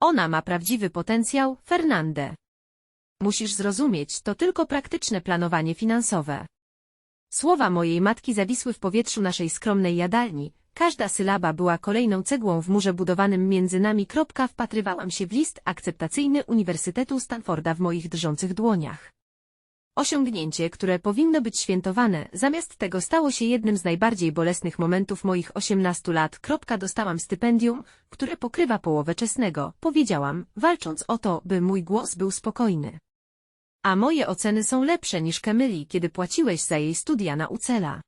Ona ma prawdziwy potencjał, Fernande. Musisz zrozumieć, to tylko praktyczne planowanie finansowe. Słowa mojej matki zawisły w powietrzu naszej skromnej jadalni. Każda sylaba była kolejną cegłą w murze budowanym między nami. Kropka, wpatrywałam się w list akceptacyjny Uniwersytetu Stanforda w moich drżących dłoniach. Osiągnięcie, które powinno być świętowane, zamiast tego stało się jednym z najbardziej bolesnych momentów moich 18 lat. Dostałam stypendium, które pokrywa połowę czesnego, powiedziałam, walcząc o to, by mój głos był spokojny. A moje oceny są lepsze niż Kemyli, kiedy płaciłeś za jej studia na Ucela.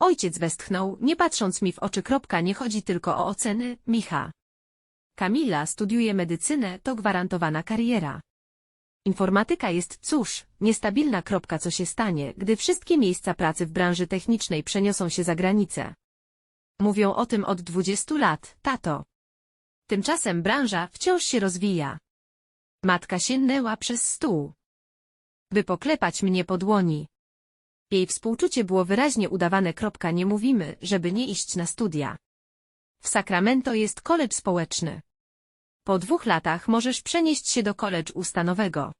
Ojciec westchnął, nie patrząc mi w oczy. Nie chodzi tylko o oceny, Micha. Kamila studiuje medycynę, to gwarantowana kariera. Informatyka jest, cóż, niestabilna. Kropka, co się stanie, gdy wszystkie miejsca pracy w branży technicznej przeniosą się za granicę. Mówią o tym od 20 lat, tato. Tymczasem branża wciąż się rozwija. Matka sięgnęła przez stół. By poklepać mnie po dłoni. Jej współczucie było wyraźnie udawane. Kropka, nie mówimy, żeby nie iść na studia. W Sacramento jest koledż społeczny. Po dwóch latach możesz przenieść się do koledżu ustanowego.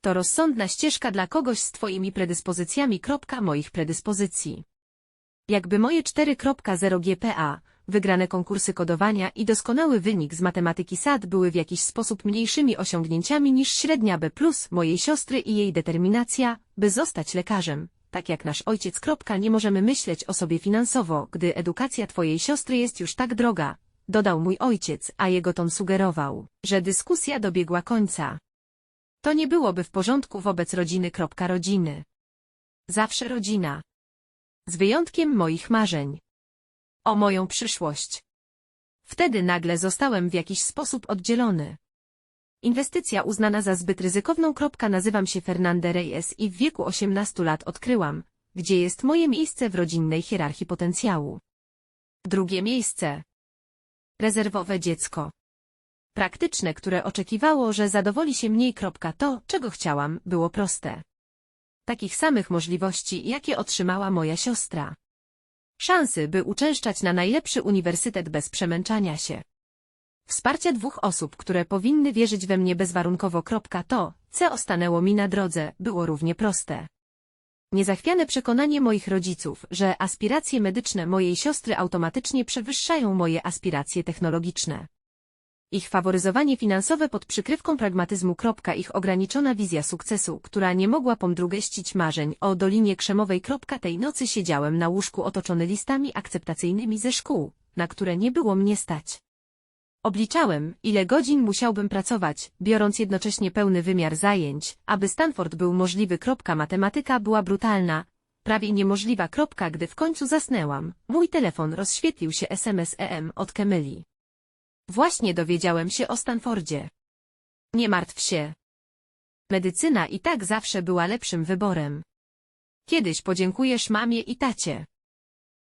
To rozsądna ścieżka dla kogoś z twoimi predyspozycjami. Moich predyspozycji. Jakby moje 4.0 GPA, wygrane konkursy kodowania i doskonały wynik z matematyki SAT były w jakiś sposób mniejszymi osiągnięciami niż średnia B+, mojej siostry i jej determinacja, by zostać lekarzem. Tak jak nasz ojciec. Nie możemy myśleć o sobie finansowo, gdy edukacja twojej siostry jest już tak droga, dodał mój ojciec, a jego ton sugerował, że dyskusja dobiegła końca. To nie byłoby w porządku wobec rodziny. Rodziny. Zawsze rodzina. Z wyjątkiem moich marzeń. O moją przyszłość. Wtedy nagle zostałem w jakiś sposób oddzielony. Inwestycja uznana za zbyt ryzykowną. Nazywam się Fernande Reyes i w wieku 18 lat odkryłam, gdzie jest moje miejsce w rodzinnej hierarchii potencjału. Drugie miejsce. Rezerwowe dziecko. Praktyczne, które oczekiwało, że zadowoli się mniej. To, czego chciałam, było proste. Takich samych możliwości, jakie otrzymała moja siostra. Szansy, by uczęszczać na najlepszy uniwersytet bez przemęczania się. Wsparcia dwóch osób, które powinny wierzyć we mnie bezwarunkowo. To, co stanęło mi na drodze, było równie proste. Niezachwiane przekonanie moich rodziców, że aspiracje medyczne mojej siostry automatycznie przewyższają moje aspiracje technologiczne. Ich faworyzowanie finansowe pod przykrywką pragmatyzmu. Ich ograniczona wizja sukcesu, która nie mogła pomdrugeścić marzeń o Dolinie Krzemowej. Tej nocy siedziałem na łóżku otoczony listami akceptacyjnymi ze szkół, na które nie było mnie stać. Obliczałem, ile godzin musiałbym pracować, biorąc jednocześnie pełny wymiar zajęć, aby Stanford był możliwy. Matematyka była brutalna, prawie niemożliwa. Gdy w końcu zasnęłam, mój telefon rozświetlił się SMS EM od Kemyli. Właśnie dowiedziałem się o Stanfordzie. Nie martw się. Medycyna i tak zawsze była lepszym wyborem. Kiedyś podziękujesz mamie i tacie.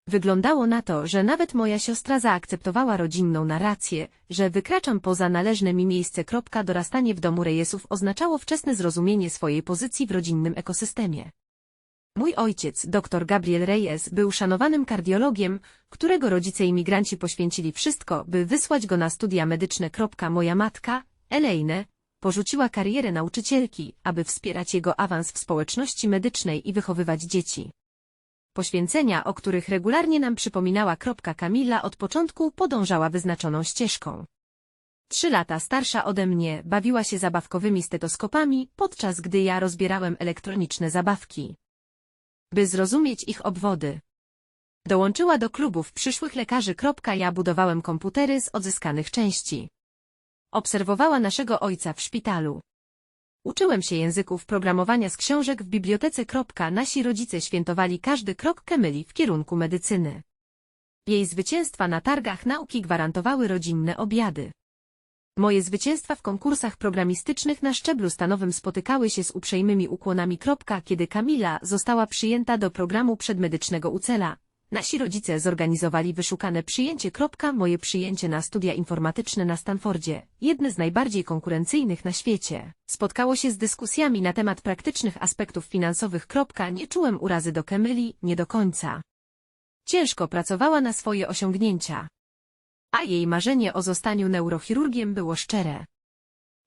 Wyglądało na to, że nawet moja siostra zaakceptowała rodzinną narrację, że wykraczam poza należne mi miejsce. Dorastanie w domu Rejesów oznaczało wczesne zrozumienie swojej pozycji w rodzinnym ekosystemie. Mój ojciec, dr Gabriel Reyes, był szanowanym kardiologiem, którego rodzice imigranci poświęcili wszystko, by wysłać go na studia medyczne. Moja matka, Elaine, porzuciła karierę nauczycielki, aby wspierać jego awans w społeczności medycznej i wychowywać dzieci. Poświęcenia, o których regularnie nam przypominała. Kamila od początku podążała wyznaczoną ścieżką. Trzy lata starsza ode mnie bawiła się zabawkowymi stetoskopami, podczas gdy ja rozbierałem elektroniczne zabawki by zrozumieć ich obwody. Dołączyła do klubów przyszłych lekarzy. Ja budowałem komputery z odzyskanych części. Obserwowała naszego ojca w szpitalu. Uczyłem się języków programowania z książek w bibliotece. Nasi rodzice świętowali każdy krok Kemyli w kierunku medycyny. Jej zwycięstwa na targach nauki gwarantowały rodzinne obiady. Moje zwycięstwa w konkursach programistycznych na szczeblu stanowym spotykały się z uprzejmymi ukłonami. Kiedy Kamila została przyjęta do programu przedmedycznego Ucela, nasi rodzice zorganizowali wyszukane przyjęcie. Moje przyjęcie na studia informatyczne na Stanfordzie, jedne z najbardziej konkurencyjnych na świecie, spotkało się z dyskusjami na temat praktycznych aspektów finansowych. Nie czułem urazy do Kemyli, nie do końca. Ciężko pracowała na swoje osiągnięcia. A jej marzenie o zostaniu neurochirurgiem było szczere.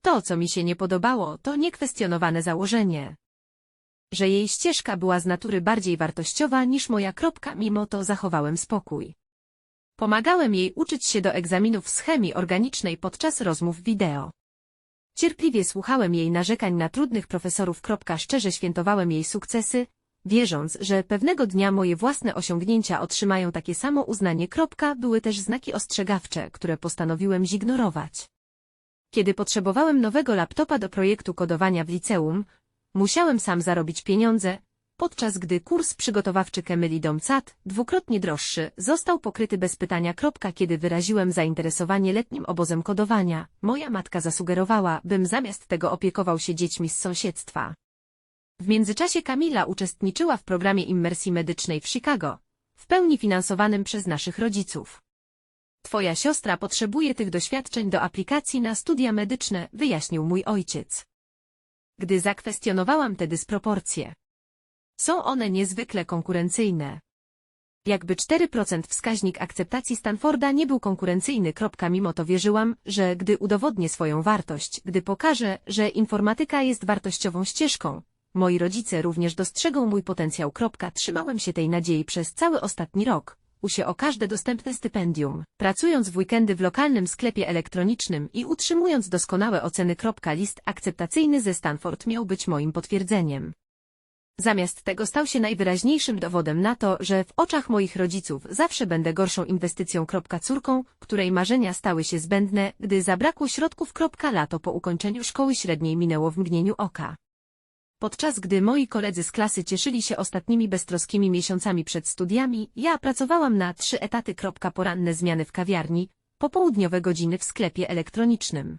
To, co mi się nie podobało, to niekwestionowane założenie. Że jej ścieżka była z natury bardziej wartościowa niż moja kropka, mimo to zachowałem spokój. Pomagałem jej uczyć się do egzaminów z chemii organicznej podczas rozmów wideo. Cierpliwie słuchałem jej narzekań na trudnych profesorów. Szczerze świętowałem jej sukcesy, wierząc, że pewnego dnia moje własne osiągnięcia otrzymają takie samo uznanie. Były też znaki ostrzegawcze, które postanowiłem zignorować. Kiedy potrzebowałem nowego laptopa do projektu kodowania w liceum, musiałem sam zarobić pieniądze, podczas gdy kurs przygotowawczy Kemyli Domcat, dwukrotnie droższy, został pokryty bez pytania. Kiedy wyraziłem zainteresowanie letnim obozem kodowania, moja matka zasugerowała, bym zamiast tego opiekował się dziećmi z sąsiedztwa. W międzyczasie Kamila uczestniczyła w programie immersji medycznej w Chicago, w pełni finansowanym przez naszych rodziców. Twoja siostra potrzebuje tych doświadczeń do aplikacji na studia medyczne, wyjaśnił mój ojciec. Gdy zakwestionowałam te dysproporcje. Są one niezwykle konkurencyjne. Jakby 4% wskaźnik akceptacji Stanforda nie był konkurencyjny. Mimo to wierzyłam, że gdy udowodnię swoją wartość, gdy pokażę, że informatyka jest wartościową ścieżką, moi rodzice również dostrzegą mój potencjał. Trzymałem się tej nadziei przez cały ostatni rok, się o każde dostępne stypendium, pracując w weekendy w lokalnym sklepie elektronicznym i utrzymując doskonałe oceny. List akceptacyjny ze Stanford miał być moim potwierdzeniem. Zamiast tego stał się najwyraźniejszym dowodem na to, że w oczach moich rodziców zawsze będę gorszą inwestycją. Córką, której marzenia stały się zbędne, gdy zabrakło środków. Lato po ukończeniu szkoły średniej minęło w mgnieniu oka. Podczas gdy moi koledzy z klasy cieszyli się ostatnimi beztroskimi miesiącami przed studiami, ja pracowałam na trzy etaty. Poranne zmiany w kawiarni, popołudniowe godziny w sklepie elektronicznym.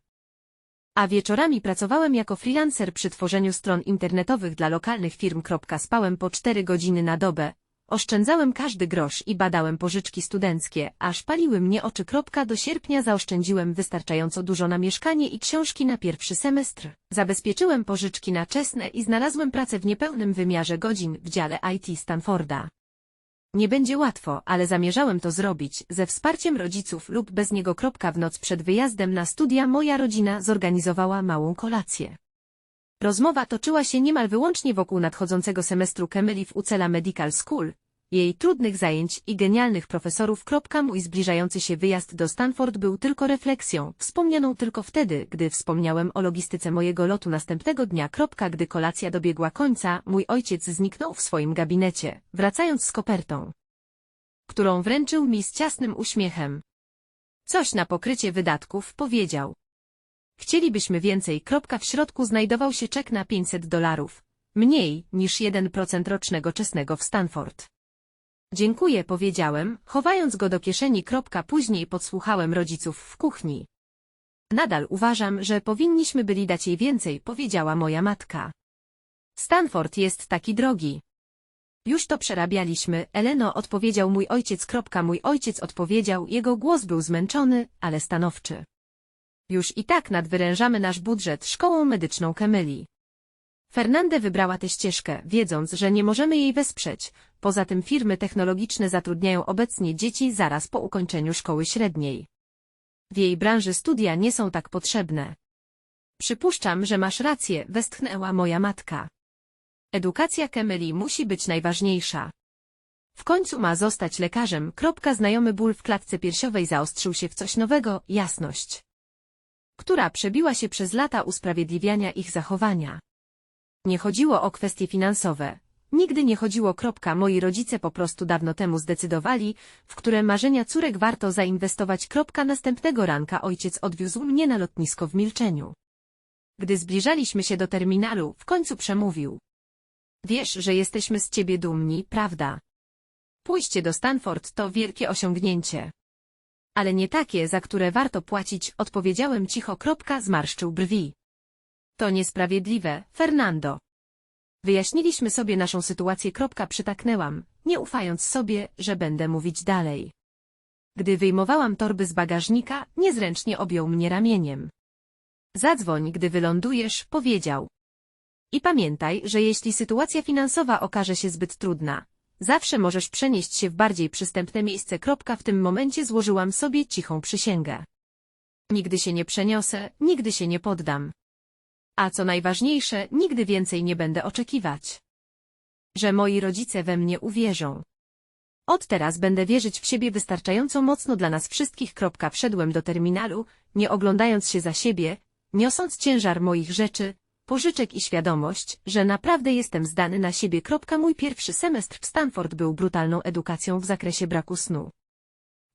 A wieczorami pracowałem jako freelancer przy tworzeniu stron internetowych dla lokalnych firm. Spałem po cztery godziny na dobę, Oszczędzałem każdy grosz i badałem pożyczki studenckie, aż paliły mnie oczy. Do sierpnia zaoszczędziłem wystarczająco dużo na mieszkanie i książki na pierwszy semestr. Zabezpieczyłem pożyczki na czesne i znalazłem pracę w niepełnym wymiarze godzin w dziale IT Stanforda. Nie będzie łatwo, ale zamierzałem to zrobić, ze wsparciem rodziców lub bez niego. W noc przed wyjazdem na studia moja rodzina zorganizowała małą kolację. Rozmowa toczyła się niemal wyłącznie wokół nadchodzącego semestru Kemyli w Ucela Medical School, jej trudnych zajęć i genialnych profesorów. Mój zbliżający się wyjazd do Stanford był tylko refleksją, wspomnianą tylko wtedy, gdy wspomniałem o logistyce mojego lotu następnego dnia. Gdy kolacja dobiegła końca, mój ojciec zniknął w swoim gabinecie, wracając z kopertą, którą wręczył mi z ciasnym uśmiechem. Coś na pokrycie wydatków, powiedział. Chcielibyśmy więcej. W środku znajdował się czek na 500 dolarów. Mniej niż 1% rocznego czesnego w Stanford. Dziękuję, powiedziałem, chowając go do kieszeni. Później podsłuchałem rodziców w kuchni. Nadal uważam, że powinniśmy byli dać jej więcej, powiedziała moja matka. Stanford jest taki drogi. Już to przerabialiśmy, Eleno odpowiedział mój ojciec. Mój ojciec odpowiedział, jego głos był zmęczony, ale stanowczy. Już i tak nadwyrężamy nasz budżet szkołą medyczną Kemyli. Fernande wybrała tę ścieżkę, wiedząc, że nie możemy jej wesprzeć. Poza tym firmy technologiczne zatrudniają obecnie dzieci zaraz po ukończeniu szkoły średniej. W jej branży studia nie są tak potrzebne. Przypuszczam, że masz rację, westchnęła moja matka. Edukacja Kemyli musi być najważniejsza. W końcu ma zostać lekarzem. Kropka znajomy ból w klatce piersiowej zaostrzył się w coś nowego, jasność która przebiła się przez lata usprawiedliwiania ich zachowania. Nie chodziło o kwestie finansowe. Nigdy nie chodziło. Kropka. Moi rodzice po prostu dawno temu zdecydowali, w które marzenia córek warto zainwestować. Kropka. Następnego ranka ojciec odwiózł mnie na lotnisko w milczeniu. Gdy zbliżaliśmy się do terminalu, w końcu przemówił. Wiesz, że jesteśmy z ciebie dumni, prawda? Pójście do Stanford to wielkie osiągnięcie ale nie takie, za które warto płacić, odpowiedziałem cicho. Kropka zmarszczył brwi. To niesprawiedliwe, Fernando. Wyjaśniliśmy sobie naszą sytuację. Kropka przytaknęłam, nie ufając sobie, że będę mówić dalej. Gdy wyjmowałam torby z bagażnika, niezręcznie objął mnie ramieniem. Zadzwoń, gdy wylądujesz, powiedział. I pamiętaj, że jeśli sytuacja finansowa okaże się zbyt trudna, Zawsze możesz przenieść się w bardziej przystępne miejsce. W tym momencie złożyłam sobie cichą przysięgę. Nigdy się nie przeniosę, nigdy się nie poddam. A co najważniejsze, nigdy więcej nie będę oczekiwać. Że moi rodzice we mnie uwierzą. Od teraz będę wierzyć w siebie wystarczająco mocno dla nas wszystkich. Wszedłem do terminalu, nie oglądając się za siebie, niosąc ciężar moich rzeczy, pożyczek i świadomość, że naprawdę jestem zdany na siebie. Mój pierwszy semestr w Stanford był brutalną edukacją w zakresie braku snu.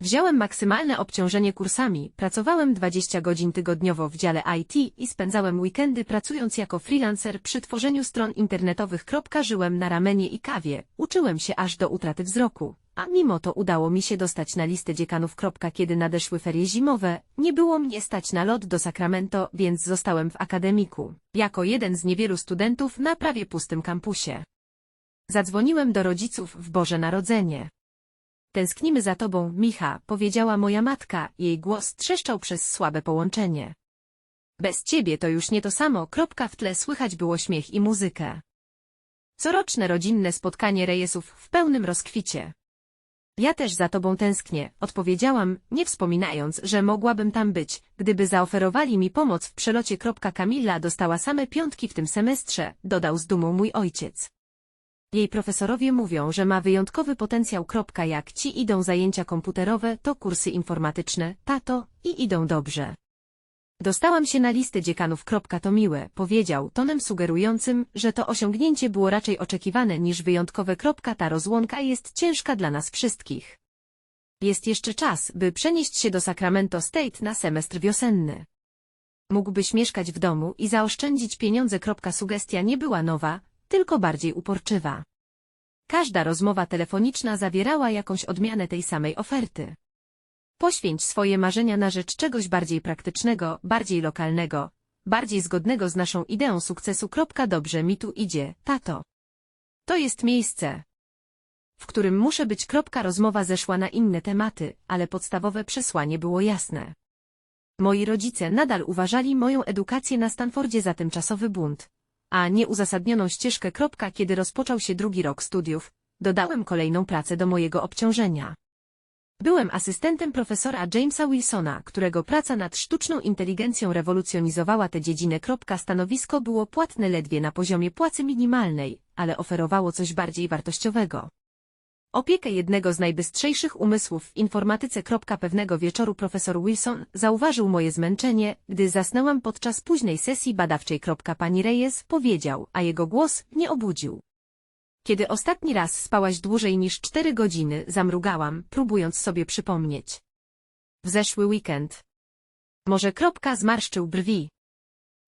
Wziąłem maksymalne obciążenie kursami, pracowałem 20 godzin tygodniowo w dziale IT i spędzałem weekendy pracując jako freelancer przy tworzeniu stron internetowych. Żyłem na ramenie i kawie, uczyłem się aż do utraty wzroku. A mimo to udało mi się dostać na listę dziekanów. Kiedy nadeszły ferie zimowe, nie było mnie stać na lot do Sacramento, więc zostałem w akademiku, jako jeden z niewielu studentów na prawie pustym kampusie. Zadzwoniłem do rodziców w Boże Narodzenie. Tęsknimy za tobą, Micha, powiedziała moja matka, jej głos trzeszczał przez słabe połączenie. Bez ciebie to już nie to samo, w tle słychać było śmiech i muzykę. Coroczne rodzinne spotkanie rejesów w pełnym rozkwicie. Ja też za tobą tęsknię, odpowiedziałam, nie wspominając, że mogłabym tam być, gdyby zaoferowali mi pomoc w przelocie. Kamila dostała same piątki w tym semestrze, dodał z dumą mój ojciec. Jej profesorowie mówią, że ma wyjątkowy potencjał. Jak ci idą zajęcia komputerowe, to kursy informatyczne, tato, i idą dobrze. Dostałam się na listę dziekanów. To miłe, powiedział, tonem sugerującym, że to osiągnięcie było raczej oczekiwane niż wyjątkowe. Ta rozłąka jest ciężka dla nas wszystkich. Jest jeszcze czas, by przenieść się do Sacramento State na semestr wiosenny. Mógłbyś mieszkać w domu i zaoszczędzić pieniądze. Sugestia nie była nowa, tylko bardziej uporczywa. Każda rozmowa telefoniczna zawierała jakąś odmianę tej samej oferty. Poświęć swoje marzenia na rzecz czegoś bardziej praktycznego, bardziej lokalnego, bardziej zgodnego z naszą ideą sukcesu. Dobrze mi tu idzie, tato. To jest miejsce, w którym muszę być. Rozmowa zeszła na inne tematy, ale podstawowe przesłanie było jasne. Moi rodzice nadal uważali moją edukację na Stanfordzie za tymczasowy bunt, a nieuzasadnioną ścieżkę. Kiedy rozpoczął się drugi rok studiów, dodałem kolejną pracę do mojego obciążenia. Byłem asystentem profesora Jamesa Wilsona, którego praca nad sztuczną inteligencją rewolucjonizowała tę dziedzinę. Stanowisko było płatne ledwie na poziomie płacy minimalnej, ale oferowało coś bardziej wartościowego. Opiekę jednego z najbystrzejszych umysłów w informatyce. Pewnego wieczoru profesor Wilson zauważył moje zmęczenie, gdy zasnęłam podczas późnej sesji badawczej. Pani Reyes powiedział, a jego głos nie obudził. Kiedy ostatni raz spałaś dłużej niż cztery godziny, zamrugałam, próbując sobie przypomnieć. W zeszły weekend. Może kropka zmarszczył brwi.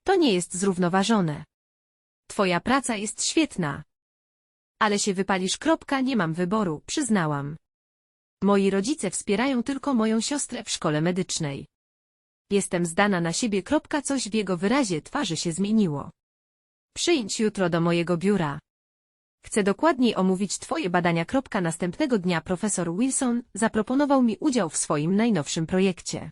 To nie jest zrównoważone. Twoja praca jest świetna. Ale się wypalisz kropka, nie mam wyboru, przyznałam. Moi rodzice wspierają tylko moją siostrę w szkole medycznej. Jestem zdana na siebie kropka, coś w jego wyrazie twarzy się zmieniło. Przyjdź jutro do mojego biura. Chcę dokładniej omówić Twoje badania. Następnego dnia profesor Wilson zaproponował mi udział w swoim najnowszym projekcie.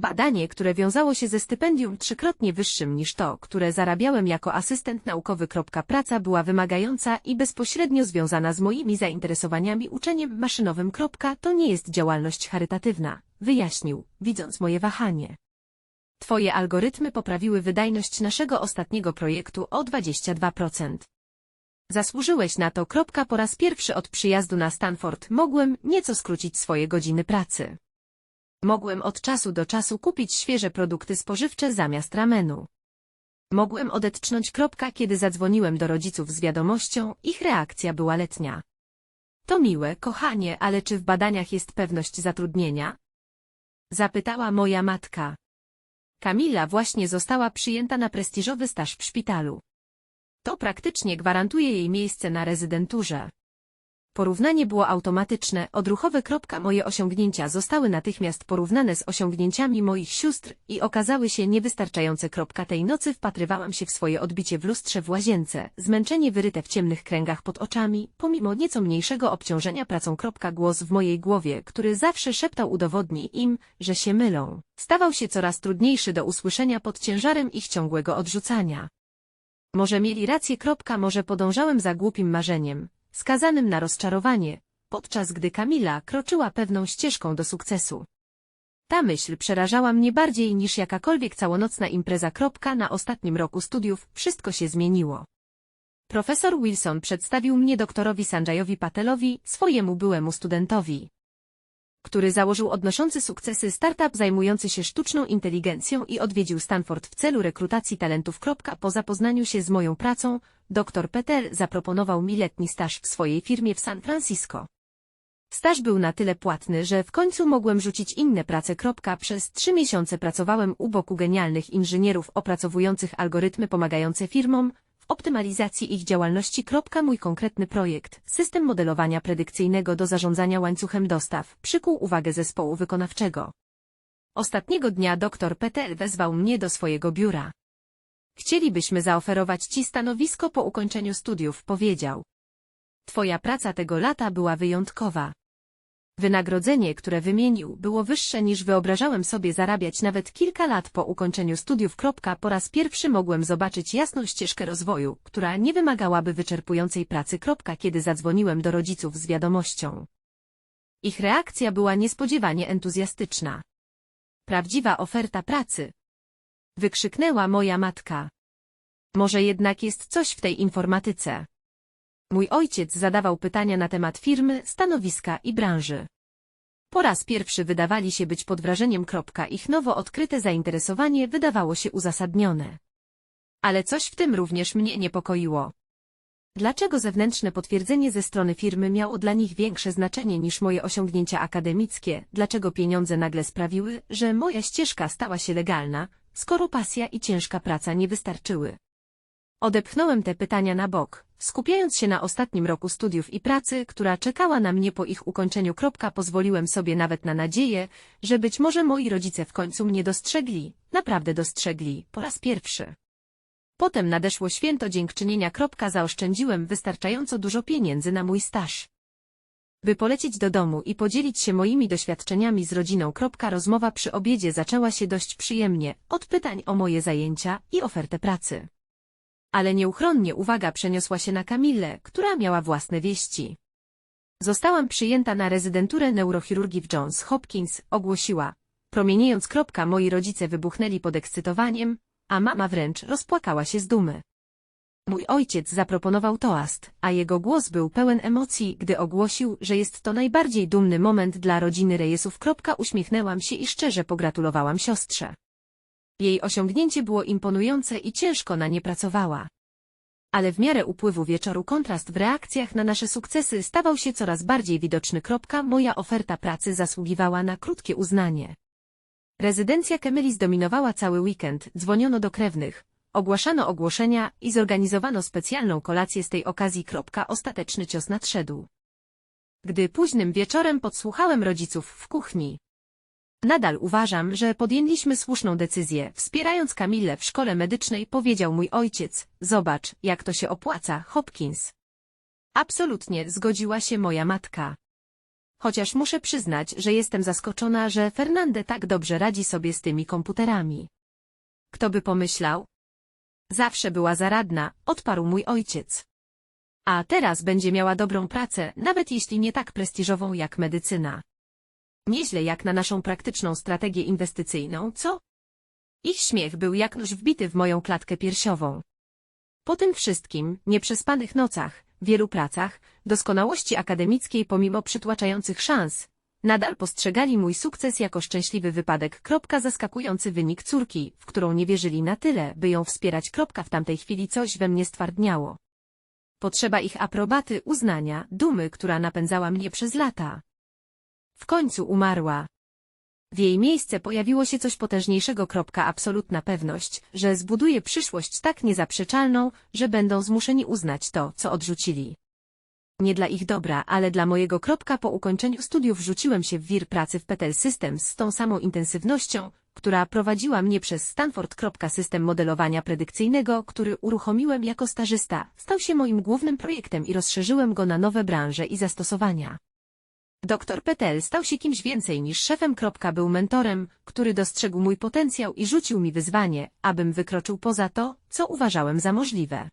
Badanie, które wiązało się ze stypendium trzykrotnie wyższym niż to, które zarabiałem jako asystent naukowy. Praca była wymagająca i bezpośrednio związana z moimi zainteresowaniami uczeniem maszynowym. To nie jest działalność charytatywna, wyjaśnił, widząc moje wahanie. Twoje algorytmy poprawiły wydajność naszego ostatniego projektu o 22%. Zasłużyłeś na to. Po raz pierwszy od przyjazdu na Stanford mogłem nieco skrócić swoje godziny pracy. Mogłem od czasu do czasu kupić świeże produkty spożywcze zamiast ramenu. Mogłem odetchnąć. Kiedy zadzwoniłem do rodziców z wiadomością, ich reakcja była letnia. To miłe, kochanie, ale czy w badaniach jest pewność zatrudnienia? Zapytała moja matka. Kamila właśnie została przyjęta na prestiżowy staż w szpitalu. To praktycznie gwarantuje jej miejsce na rezydenturze. Porównanie było automatyczne, odruchowe. Moje osiągnięcia zostały natychmiast porównane z osiągnięciami moich sióstr i okazały się niewystarczające. Tej nocy wpatrywałam się w swoje odbicie w lustrze w łazience, zmęczenie wyryte w ciemnych kręgach pod oczami, pomimo nieco mniejszego obciążenia pracą. Głos w mojej głowie, który zawsze szeptał udowodni im, że się mylą, stawał się coraz trudniejszy do usłyszenia pod ciężarem ich ciągłego odrzucania. Może mieli rację. Może podążałem za głupim marzeniem, skazanym na rozczarowanie, podczas gdy Kamila kroczyła pewną ścieżką do sukcesu. Ta myśl przerażała mnie bardziej niż jakakolwiek całonocna impreza. Na ostatnim roku studiów wszystko się zmieniło. Profesor Wilson przedstawił mnie doktorowi Sanjayowi Patelowi, swojemu byłemu studentowi, który założył odnoszący sukcesy startup zajmujący się sztuczną inteligencją i odwiedził Stanford w celu rekrutacji talentów. Po zapoznaniu się z moją pracą, dr Petel zaproponował mi letni staż w swojej firmie w San Francisco. Staż był na tyle płatny, że w końcu mogłem rzucić inne prace. Przez trzy miesiące pracowałem u boku genialnych inżynierów opracowujących algorytmy pomagające firmom optymalizacji ich działalności. Mój konkretny projekt, system modelowania predykcyjnego do zarządzania łańcuchem dostaw, przykuł uwagę zespołu wykonawczego. Ostatniego dnia dr Petel wezwał mnie do swojego biura. Chcielibyśmy zaoferować Ci stanowisko po ukończeniu studiów, powiedział. Twoja praca tego lata była wyjątkowa. Wynagrodzenie, które wymienił, było wyższe niż wyobrażałem sobie zarabiać nawet kilka lat po ukończeniu studiów. Po raz pierwszy mogłem zobaczyć jasną ścieżkę rozwoju, która nie wymagałaby wyczerpującej pracy. Kiedy zadzwoniłem do rodziców z wiadomością. Ich reakcja była niespodziewanie entuzjastyczna. Prawdziwa oferta pracy. Wykrzyknęła moja matka. Może jednak jest coś w tej informatyce. Mój ojciec zadawał pytania na temat firmy, stanowiska i branży. Po raz pierwszy wydawali się być pod wrażeniem. Kropka, ich nowo odkryte zainteresowanie wydawało się uzasadnione. Ale coś w tym również mnie niepokoiło. Dlaczego zewnętrzne potwierdzenie ze strony firmy miało dla nich większe znaczenie niż moje osiągnięcia akademickie? Dlaczego pieniądze nagle sprawiły, że moja ścieżka stała się legalna, skoro pasja i ciężka praca nie wystarczyły? Odepchnąłem te pytania na bok, skupiając się na ostatnim roku studiów i pracy, która czekała na mnie po ich ukończeniu. Pozwoliłem sobie nawet na nadzieję, że być może moi rodzice w końcu mnie dostrzegli, naprawdę dostrzegli, po raz pierwszy. Potem nadeszło święto dziękczynienia. Zaoszczędziłem wystarczająco dużo pieniędzy na mój staż. By polecieć do domu i podzielić się moimi doświadczeniami z rodziną. Rozmowa przy obiedzie zaczęła się dość przyjemnie, od pytań o moje zajęcia i ofertę pracy ale nieuchronnie uwaga przeniosła się na Kamilę, która miała własne wieści. Zostałam przyjęta na rezydenturę neurochirurgii w Johns Hopkins, ogłosiła. Promieniejąc kropka moi rodzice wybuchnęli podekscytowaniem, a mama wręcz rozpłakała się z dumy. Mój ojciec zaproponował toast, a jego głos był pełen emocji, gdy ogłosił, że jest to najbardziej dumny moment dla rodziny Rejesów. Uśmiechnęłam się i szczerze pogratulowałam siostrze. Jej osiągnięcie było imponujące i ciężko na nie pracowała. Ale w miarę upływu wieczoru kontrast w reakcjach na nasze sukcesy stawał się coraz bardziej widoczny. Moja oferta pracy zasługiwała na krótkie uznanie. Rezydencja Kemeli zdominowała cały weekend, dzwoniono do krewnych, ogłaszano ogłoszenia i zorganizowano specjalną kolację z tej okazji. Ostateczny cios nadszedł. Gdy późnym wieczorem podsłuchałem rodziców w kuchni, Nadal uważam, że podjęliśmy słuszną decyzję. Wspierając Kamilę w szkole medycznej powiedział mój ojciec, zobacz, jak to się opłaca, Hopkins. Absolutnie, zgodziła się moja matka. Chociaż muszę przyznać, że jestem zaskoczona, że Fernande tak dobrze radzi sobie z tymi komputerami. Kto by pomyślał? Zawsze była zaradna, odparł mój ojciec. A teraz będzie miała dobrą pracę, nawet jeśli nie tak prestiżową jak medycyna. Nieźle jak na naszą praktyczną strategię inwestycyjną, co? Ich śmiech był jak noś wbity w moją klatkę piersiową. Po tym wszystkim, nieprzespanych nocach, wielu pracach, doskonałości akademickiej pomimo przytłaczających szans, nadal postrzegali mój sukces jako szczęśliwy wypadek. Kropka zaskakujący wynik córki, w którą nie wierzyli na tyle, by ją wspierać. Kropka w tamtej chwili coś we mnie stwardniało. Potrzeba ich aprobaty, uznania, dumy, która napędzała mnie przez lata. W końcu umarła. W jej miejsce pojawiło się coś potężniejszego. Absolutna pewność, że zbuduje przyszłość tak niezaprzeczalną, że będą zmuszeni uznać to, co odrzucili. Nie dla ich dobra, ale dla mojego. Po ukończeniu studiów rzuciłem się w wir pracy w Petel Systems z tą samą intensywnością, która prowadziła mnie przez Stanford. System modelowania predykcyjnego, który uruchomiłem jako stażysta, stał się moim głównym projektem i rozszerzyłem go na nowe branże i zastosowania. Doktor Petel stał się kimś więcej niż szefem. Był mentorem, który dostrzegł mój potencjał i rzucił mi wyzwanie, abym wykroczył poza to, co uważałem za możliwe.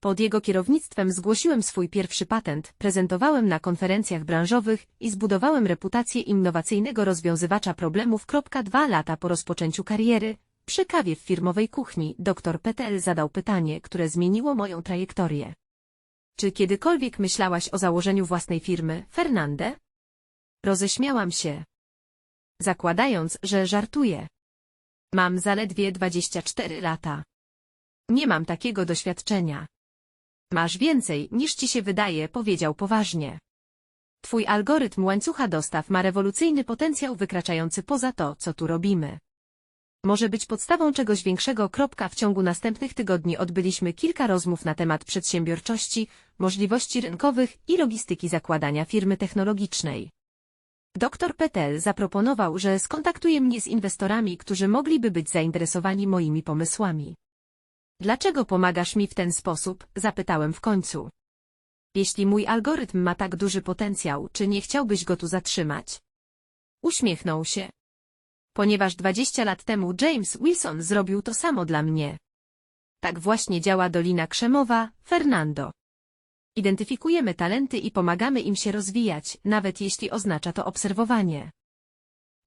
Pod jego kierownictwem zgłosiłem swój pierwszy patent, prezentowałem na konferencjach branżowych i zbudowałem reputację innowacyjnego rozwiązywacza problemów. Dwa lata po rozpoczęciu kariery, przy kawie w firmowej kuchni, dr Petel zadał pytanie, które zmieniło moją trajektorię. Czy kiedykolwiek myślałaś o założeniu własnej firmy, Fernande? Roześmiałam się. Zakładając, że żartuję. Mam zaledwie 24 lata. Nie mam takiego doświadczenia. Masz więcej, niż ci się wydaje, powiedział poważnie. Twój algorytm łańcucha dostaw ma rewolucyjny potencjał wykraczający poza to, co tu robimy. Może być podstawą czegoś większego. W ciągu następnych tygodni odbyliśmy kilka rozmów na temat przedsiębiorczości, możliwości rynkowych i logistyki zakładania firmy technologicznej. Dr Petel zaproponował, że skontaktuje mnie z inwestorami, którzy mogliby być zainteresowani moimi pomysłami. Dlaczego pomagasz mi w ten sposób? Zapytałem w końcu. Jeśli mój algorytm ma tak duży potencjał, czy nie chciałbyś go tu zatrzymać? Uśmiechnął się. Ponieważ 20 lat temu James Wilson zrobił to samo dla mnie. Tak właśnie działa Dolina Krzemowa, Fernando. Identyfikujemy talenty i pomagamy im się rozwijać, nawet jeśli oznacza to obserwowanie.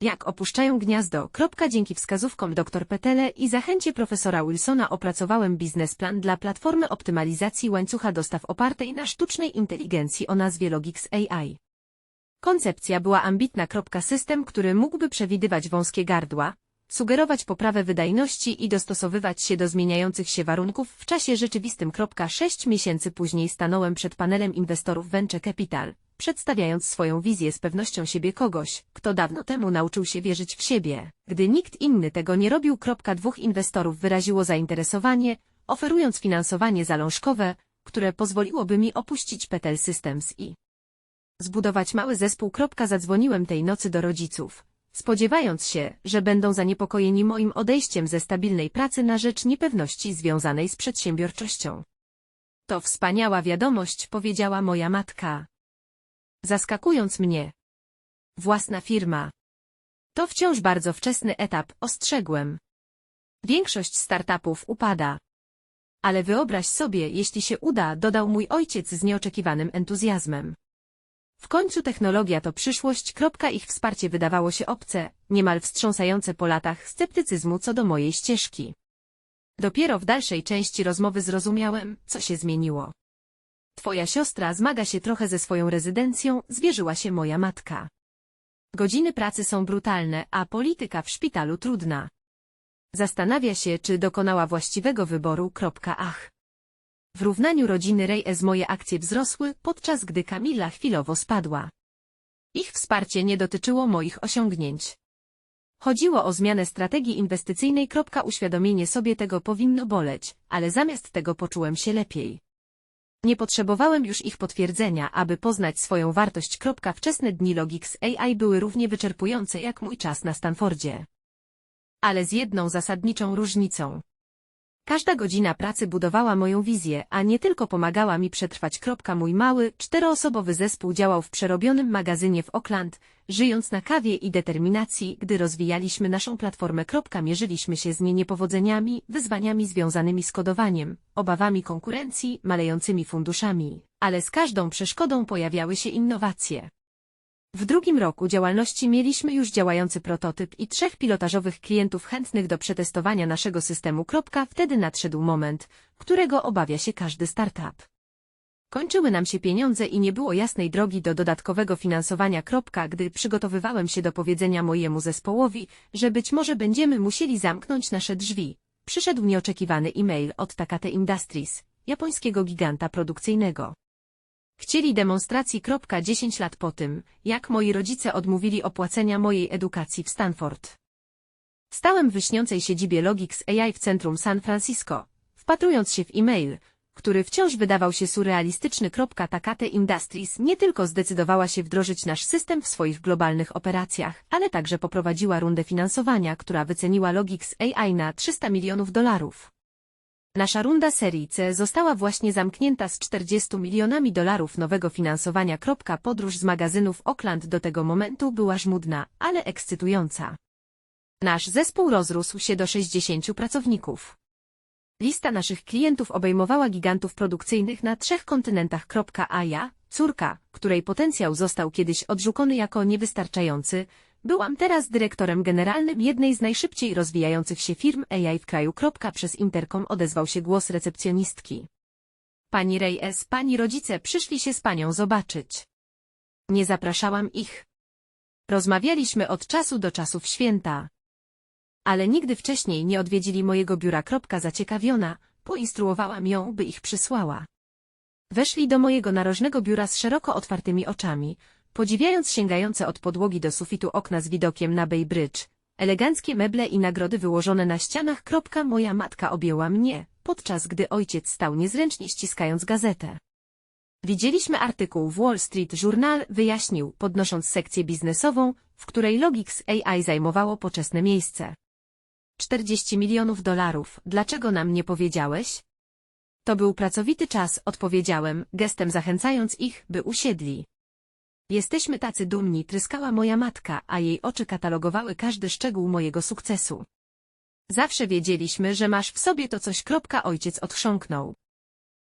Jak opuszczają gniazdo, kropka dzięki wskazówkom dr Petele i zachęcie profesora Wilsona opracowałem biznesplan dla platformy optymalizacji łańcucha dostaw opartej na sztucznej inteligencji o nazwie Logix AI. Koncepcja była ambitna. System, który mógłby przewidywać wąskie gardła, sugerować poprawę wydajności i dostosowywać się do zmieniających się warunków w czasie rzeczywistym. Sześć miesięcy później stanąłem przed panelem inwestorów Venture Capital, przedstawiając swoją wizję z pewnością siebie kogoś, kto dawno temu nauczył się wierzyć w siebie. Gdy nikt inny tego nie robił. Dwóch inwestorów wyraziło zainteresowanie, oferując finansowanie zalążkowe, które pozwoliłoby mi opuścić Petel Systems i zbudować mały zespół. Zadzwoniłem tej nocy do rodziców, spodziewając się, że będą zaniepokojeni moim odejściem ze stabilnej pracy na rzecz niepewności związanej z przedsiębiorczością. To wspaniała wiadomość, powiedziała moja matka. Zaskakując mnie. Własna firma. To wciąż bardzo wczesny etap, ostrzegłem. Większość startupów upada. Ale wyobraź sobie, jeśli się uda, dodał mój ojciec z nieoczekiwanym entuzjazmem. W końcu technologia to przyszłość. Ich wsparcie wydawało się obce, niemal wstrząsające po latach sceptycyzmu co do mojej ścieżki. Dopiero w dalszej części rozmowy zrozumiałem, co się zmieniło. Twoja siostra zmaga się trochę ze swoją rezydencją, zwierzyła się moja matka. Godziny pracy są brutalne, a polityka w szpitalu trudna. Zastanawia się, czy dokonała właściwego wyboru. Ach. W równaniu rodziny Reyes moje akcje wzrosły, podczas gdy Kamila chwilowo spadła. Ich wsparcie nie dotyczyło moich osiągnięć. Chodziło o zmianę strategii inwestycyjnej. Uświadomienie sobie tego powinno boleć, ale zamiast tego poczułem się lepiej. Nie potrzebowałem już ich potwierdzenia, aby poznać swoją wartość. Wczesne dni Logix AI były równie wyczerpujące jak mój czas na Stanfordzie. Ale z jedną zasadniczą różnicą. Każda godzina pracy budowała moją wizję, a nie tylko pomagała mi przetrwać. Mój mały, czteroosobowy zespół działał w przerobionym magazynie w Oakland, żyjąc na kawie i determinacji, gdy rozwijaliśmy naszą platformę. Mierzyliśmy się z nie niepowodzeniami, wyzwaniami związanymi z kodowaniem, obawami konkurencji, malejącymi funduszami, ale z każdą przeszkodą pojawiały się innowacje. W drugim roku działalności mieliśmy już działający prototyp i trzech pilotażowych klientów chętnych do przetestowania naszego systemu. Wtedy nadszedł moment, którego obawia się każdy startup. Kończyły nam się pieniądze i nie było jasnej drogi do dodatkowego finansowania. Gdy przygotowywałem się do powiedzenia mojemu zespołowi, że być może będziemy musieli zamknąć nasze drzwi, przyszedł nieoczekiwany e-mail od Takate Industries, japońskiego giganta produkcyjnego. Chcieli demonstracji. 10 lat po tym, jak moi rodzice odmówili opłacenia mojej edukacji w Stanford. Stałem w wyśniącej siedzibie Logix AI w centrum San Francisco, wpatrując się w e-mail, który wciąż wydawał się surrealistyczny. Takate Industries nie tylko zdecydowała się wdrożyć nasz system w swoich globalnych operacjach, ale także poprowadziła rundę finansowania, która wyceniła Logix AI na 300 milionów dolarów. Nasza runda serii C została właśnie zamknięta z 40 milionami dolarów nowego finansowania. Podróż z magazynów Oakland do tego momentu była żmudna, ale ekscytująca. Nasz zespół rozrósł się do 60 pracowników. Lista naszych klientów obejmowała gigantów produkcyjnych na trzech kontynentach. A ja, córka, której potencjał został kiedyś odrzucony jako niewystarczający, byłam teraz dyrektorem generalnym jednej z najszybciej rozwijających się firm AI w kraju. Przez interkom odezwał się głos recepcjonistki. Pani Reyes, pani rodzice przyszli się z panią zobaczyć. Nie zapraszałam ich. Rozmawialiśmy od czasu do czasu w święta. Ale nigdy wcześniej nie odwiedzili mojego biura. Zaciekawiona, poinstruowałam ją, by ich przysłała. Weszli do mojego narożnego biura z szeroko otwartymi oczami, podziwiając sięgające od podłogi do sufitu okna z widokiem na Bay Bridge, eleganckie meble i nagrody wyłożone na ścianach. Moja matka objęła mnie, podczas gdy ojciec stał niezręcznie ściskając gazetę. Widzieliśmy artykuł w Wall Street Journal, wyjaśnił, podnosząc sekcję biznesową, w której Logix AI zajmowało poczesne miejsce. 40 milionów dolarów, dlaczego nam nie powiedziałeś? To był pracowity czas, odpowiedziałem, gestem zachęcając ich, by usiedli. Jesteśmy tacy dumni, tryskała moja matka, a jej oczy katalogowały każdy szczegół mojego sukcesu. Zawsze wiedzieliśmy, że masz w sobie to coś. Kropka, ojciec odchrząknął.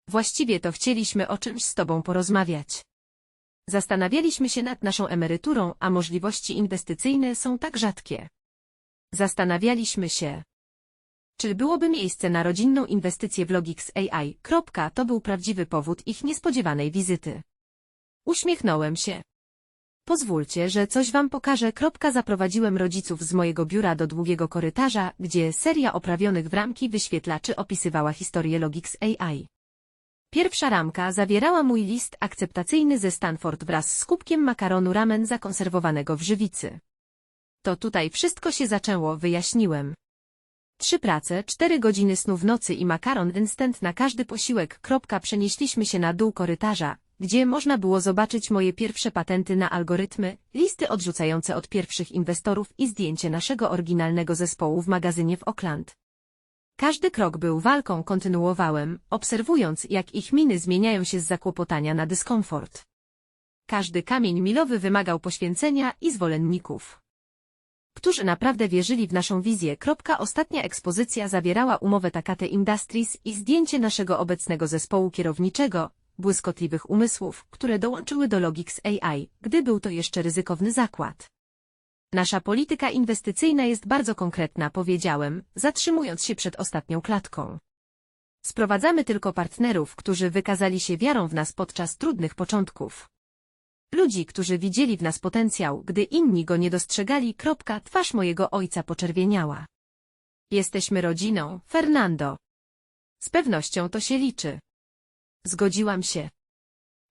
Właściwie to chcieliśmy o czymś z tobą porozmawiać. Zastanawialiśmy się nad naszą emeryturą, a możliwości inwestycyjne są tak rzadkie. Zastanawialiśmy się, czy byłoby miejsce na rodzinną inwestycję w Logix AI. Kropka, to był prawdziwy powód ich niespodziewanej wizyty. Uśmiechnąłem się. Pozwólcie, że coś wam pokażę. Kropka zaprowadziłem rodziców z mojego biura do długiego korytarza, gdzie seria oprawionych w ramki wyświetlaczy opisywała historię Logix AI. Pierwsza ramka zawierała mój list akceptacyjny ze Stanford wraz z kubkiem makaronu ramen zakonserwowanego w żywicy. To tutaj wszystko się zaczęło, wyjaśniłem. Trzy prace, cztery godziny snu w nocy i makaron instant na każdy posiłek. Kropka, przenieśliśmy się na dół korytarza, gdzie można było zobaczyć moje pierwsze patenty na algorytmy, listy odrzucające od pierwszych inwestorów i zdjęcie naszego oryginalnego zespołu w magazynie w Oakland. Każdy krok był walką, kontynuowałem, obserwując, jak ich miny zmieniają się z zakłopotania na dyskomfort. Każdy kamień milowy wymagał poświęcenia i zwolenników którzy naprawdę wierzyli w naszą wizję. Ostatnia ekspozycja zawierała umowę Takate Industries i zdjęcie naszego obecnego zespołu kierowniczego, błyskotliwych umysłów, które dołączyły do Logix AI, gdy był to jeszcze ryzykowny zakład. Nasza polityka inwestycyjna jest bardzo konkretna, powiedziałem, zatrzymując się przed ostatnią klatką. Sprowadzamy tylko partnerów, którzy wykazali się wiarą w nas podczas trudnych początków. Ludzi, którzy widzieli w nas potencjał, gdy inni go nie dostrzegali. Kropka, twarz mojego ojca poczerwieniała. Jesteśmy rodziną, Fernando. Z pewnością to się liczy. Zgodziłam się.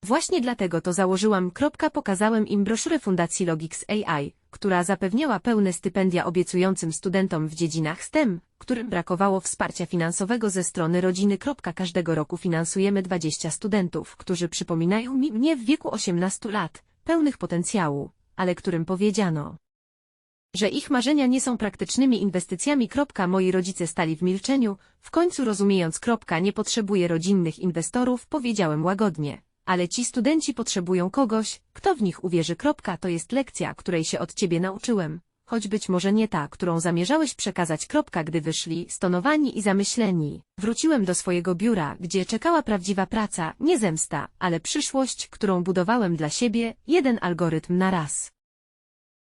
Właśnie dlatego to założyłam. Pokazałem im broszurę Fundacji Logix AI, która zapewniała pełne stypendia obiecującym studentom w dziedzinach STEM, którym brakowało wsparcia finansowego ze strony rodziny. Każdego roku finansujemy 20 studentów, którzy przypominają mi mnie w wieku 18 lat, pełnych potencjału, ale którym powiedziano, że ich marzenia nie są praktycznymi inwestycjami. Moi rodzice stali w milczeniu, w końcu rozumiejąc. Nie potrzebuje rodzinnych inwestorów, powiedziałem łagodnie. Ale ci studenci potrzebują kogoś, kto w nich uwierzy. To jest lekcja, której się od ciebie nauczyłem. Choć być może nie ta, którą zamierzałeś przekazać. Gdy wyszli, stonowani i zamyśleni, wróciłem do swojego biura, gdzie czekała prawdziwa praca, nie zemsta, ale przyszłość, którą budowałem dla siebie, jeden algorytm na raz.